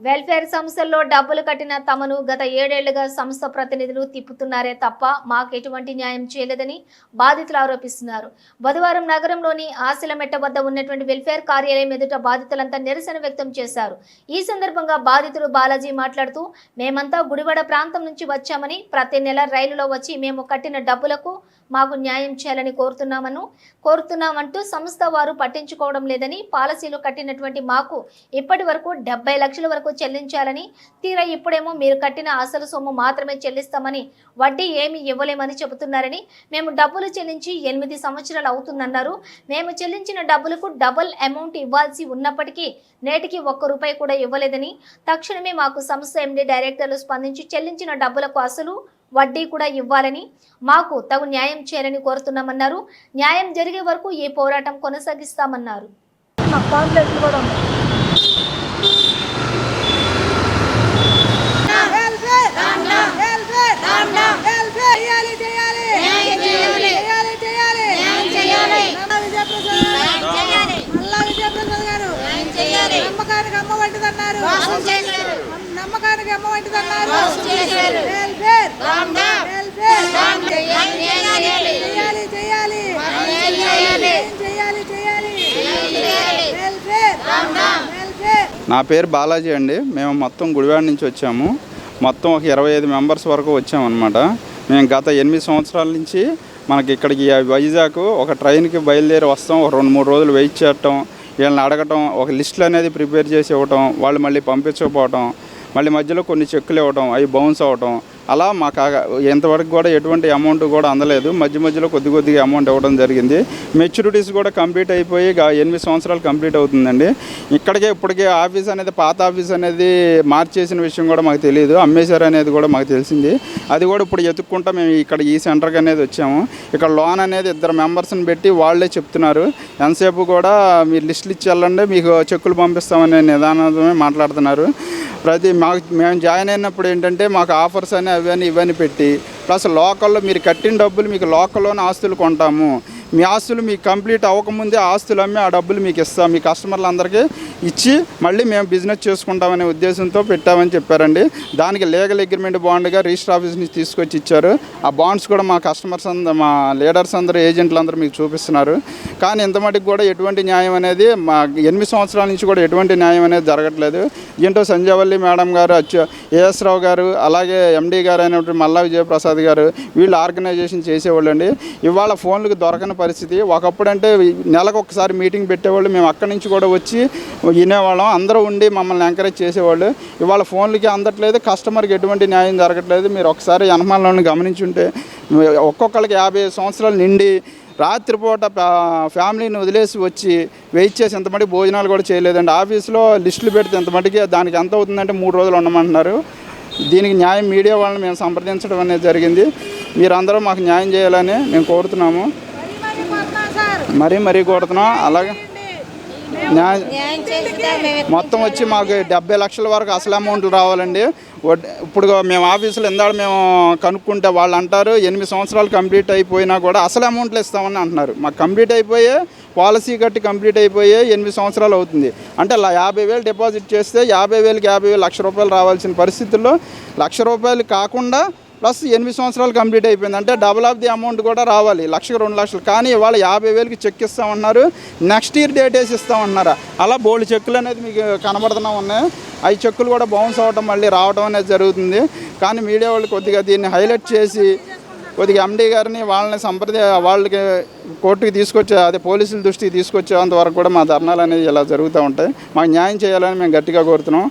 Welfare సంస్థల్లో డబ్బులు కట్టిన తమను గత ఏడేళ్ళుగా సంస్థ ప్రతినిధులు తిప్పుతున్నారే తప్ప మాకు ఎటువంటి న్యాయం చేయలేదని బాధితులు ఆరోపిస్తున్నారు. బుధవారం నగరంలోని ఆశలమెట్ట వద్ద ఉన్నటువంటి వెల్ఫేర్ కార్యాలయం ఎదుట బాధితులంతా నిరసన వ్యక్తం చేశారు. ఈ సందర్భంగా బాధితులు బాలాజీ మాట్లాడుతూ మేమంతా గుడివాడ ప్రాంతం నుంచి వచ్చామని ప్రతి నెల రైలులో వచ్చి మేము కట్టిన డబ్బులకు మాకు న్యాయం చేయాలని కోరుతున్నామను కోరుతున్నామంటూ సంస్థ వారు పట్టించుకోవడం లేదని పాలసీలు కట్టినటువంటి మాకు ఇప్పటి వరకు లక్షల వరకు చెల్లించాలని తీరా ఇప్పుడేమో మీరు కట్టిన అసలు సొమ్ము మాత్రమే చెల్లిస్తామని వడ్డీ ఏమీ ఇవ్వలేమని చెబుతున్నారని మేము డబ్బులు చెల్లించి ఎనిమిది సంవత్సరాలు అవుతుందన్నారు. మేము చెల్లించిన డబ్బులకు డబుల్ అమౌంట్ ఇవ్వాల్సి ఉన్నప్పటికీ నేటికి ఒక్క రూపాయి కూడా ఇవ్వలేదని తక్షణమే మాకు సంస్థ ఎండి డైరెక్టర్లు స్పందించి చెల్లించిన డబ్బులకు అసలు వడ్డీ కూడా ఇవ్వాలని మాకు తగు న్యాయం చేయాలని కోరుతున్నామన్నారు. న్యాయం జరిగే వరకు ఈ పోరాటం కొనసాగిస్తామన్నారు నాకు కాంప్లెక్స్ కూడా ఉంది చేయాలి చేయాలి చేయాలి చేయాలి నల్ల విజయప్రసాద్ నల్ల విజయప్రసాద్ గారు నమ్మకానికి అమ్మ వంటిదన్నారు నమ్మకానికి అమ్మ చేయాలి చేయాలి చేయాలి చేయాలి వెల్ఫేర్ వెల్ఫేర్ నా పేరు బాలాజీ అండి మేము మొత్తం గుడివాడ నుంచి వచ్చాము మొత్తం ఒక ఇరవై ఐదు మెంబర్స్ వరకు వచ్చామన్నమాట మేము గత ఎనిమిది సంవత్సరాల నుంచి మనకి ఇక్కడికి వైజాగ్ ఒక ట్రైన్కి బయలుదేరి వస్తాం ఒక రెండు మూడు రోజులు వెయిట్ చేయటం వీళ్ళని అడగటం ఒక లిస్టులు అనేది ప్రిపేర్ చేసి ఇవ్వటం వాళ్ళు మళ్ళీ పంపించకపోవటం మళ్ళీ మధ్యలో కొన్ని చెక్కులు ఇవ్వటం అవి బౌన్స్ అవ్వటం అలా మాకు ఎంతవరకు కూడా ఎటువంటి అమౌంట్ కూడా అందలేదు. మధ్య మధ్యలో కొద్ది కొద్దిగా అమౌంట్ ఇవ్వడం జరిగింది. మెచ్యూరిటీస్ కూడా కంప్లీట్ అయిపోయి ఎనిమిది సంవత్సరాలు కంప్లీట్ అవుతుందండి. ఇక్కడికే ఇప్పటికే ఆఫీస్ అనేది పాత ఆఫీస్ అనేది మార్చేసిన విషయం కూడా మాకు తెలియదు. అమ్మేశారు అనేది కూడా మాకు తెలిసింది. అది కూడా ఇప్పుడు ఎత్తుక్కుంటా మేము ఇక్కడ ఈ సెంటర్కి అనేది వచ్చాము. ఇక్కడ లోన్ అనేది ఇద్దరు మెంబర్స్ని పెట్టి వాళ్ళే చెప్తున్నారు. ఎంతసేపు కూడా మీరు లిస్టులు ఇచ్చి వెళ్ళండి మీకు చెక్కులు పంపిస్తామనే నిదానమే మాట్లాడుతున్నారు. ప్రతి మాకు మేము జాయిన్ అయినప్పుడు ఏంటంటే మాకు ఆఫర్స్ అని అవన్నీ ఇవన్నీ పెట్టి ప్లస్ లోకల్లో మీరు కట్టిన డబ్బులు మీకు లోకల్లోనే ఆస్తులు కొంటాము. మీ ఆస్తులు మీకు కంప్లీట్ అవ్వకముందే ఆస్తులు అమ్మి ఆ డబ్బులు మీకు ఇస్తాం. మీ కస్టమర్లందరికీ ఇచ్చి మళ్ళీ మేము బిజినెస్ చేసుకుంటామనే ఉద్దేశంతో పెట్టామని చెప్పారండి. దానికి లీగల్ అగ్రిమెంట్ బాండ్గా రిజిస్టర్ ఆఫీస్ నుంచి తీసుకొచ్చి ఇచ్చారు. ఆ బాండ్స్ కూడా మా కస్టమర్స్ అందరూ మా లీడర్స్ అందరూ ఏజెంట్లు అందరూ మీకు చూపిస్తున్నారు. కానీ ఇంత మటుకు కూడా ఎటువంటి న్యాయం అనేది మా ఎనిమిది సంవత్సరాల నుంచి కూడా ఎటువంటి న్యాయం అనేది జరగట్లేదు. దీంట్లో సంజయవల్లి మేడం గారు అచ్చు ఏఎస్ రావు గారు అలాగే ఎండీ గారు అయినటువంటి మల్లా విజయప్రసాద్ గారు వీళ్ళు ఆర్గనైజేషన్ చేసేవాళ్ళు అండి ఇవాళ ఫోన్లకు దొరకని పరిస్థితి. ఒకప్పుడు అంటే నెలకు ఒకసారి మీటింగ్ పెట్టేవాళ్ళు. మేము అక్కడి నుంచి కూడా వచ్చి వినేవాళ్ళం. అందరూ ఉండి మమ్మల్ని ఎంకరేజ్ చేసేవాళ్ళు. ఇవాళ ఫోన్లకి అందట్లేదు. కస్టమర్కి ఎటువంటి న్యాయం జరగట్లేదు. మీరు ఒకసారి యనమాలను గమనించుంటే ఒక్కొక్కరికి యాభై సంవత్సరాలు నిండి రాత్రిపూట ఫ్యామిలీని వదిలేసి వచ్చి వెయిట్ చేసి ఎంతమంది భోజనాలు కూడా చేయలేదండి. ఆఫీస్లో లిస్టులు పెడితే ఎంతమందికి దానికి ఎంత అవుతుందంటే మూడు రోజులు ఉండమంటున్నారు. దీనికి న్యాయం మీడియా వాళ్ళని మేము సంప్రదించడం అనేది జరిగింది. మీరందరూ మాకు న్యాయం చేయాలని మేము కోరుతున్నాము. మరీ మరీ కోరుతున్నాం అలాగే మొత్తం వచ్చి మాకు డెబ్బై లక్షల వరకు అసలు అమౌంట్లు రావాలండి. ఇప్పుడు మేము ఆఫీసులో ఇందాక మేము కనుక్కుంటే వాళ్ళు అంటారు ఎనిమిది సంవత్సరాలు కంప్లీట్ అయిపోయినా కూడా అసలు అమౌంట్లు ఇస్తామని అంటున్నారు. మాకు కంప్లీట్ అయిపోయే పాలసీ కట్టి కంప్లీట్ అయిపోయే ఎనిమిది సంవత్సరాలు అవుతుంది. అంటే యాభై వేలు డిపాజిట్ చేస్తే యాభై వేలకి యాభై వేలు లక్ష రూపాయలు రావాల్సిన పరిస్థితుల్లో లక్ష రూపాయలు కాకుండా ప్లస్ ఎనిమిది సంవత్సరాలు కంప్లీట్ అయిపోయింది. అంటే డబుల్ ఆఫ్ ది అమౌంట్ కూడా రావాలి. లక్షకు రెండు లక్షలు. కానీ ఇవాళ యాభై వేలకి చెక్ ఇస్తామన్నారు. నెక్స్ట్ ఇయర్ డేట్ వేసి ఇస్తామన్నారు. అలా బోల్డ్ చెక్కులు అనేది మీకు కనబడుతున్నా ఉన్నాయి. అవి చెక్కులు కూడా బౌన్స్ అవ్వడం మళ్ళీ రావడం అనేది జరుగుతుంది. కానీ మీడియా వాళ్ళు కొద్దిగా దీన్ని హైలైట్ చేసి కొద్దిగా ఎండీ గారిని వాళ్ళని సంప్రదాయ వాళ్ళకి కోర్టుకి తీసుకొచ్చే అదే పోలీసుల దృష్టికి తీసుకొచ్చేంత వరకు కూడా మా ధర్నాలు అనేది ఇలా జరుగుతూ ఉంటాయి. మాకు న్యాయం చేయాలని మేము గట్టిగా కోరుతున్నాం.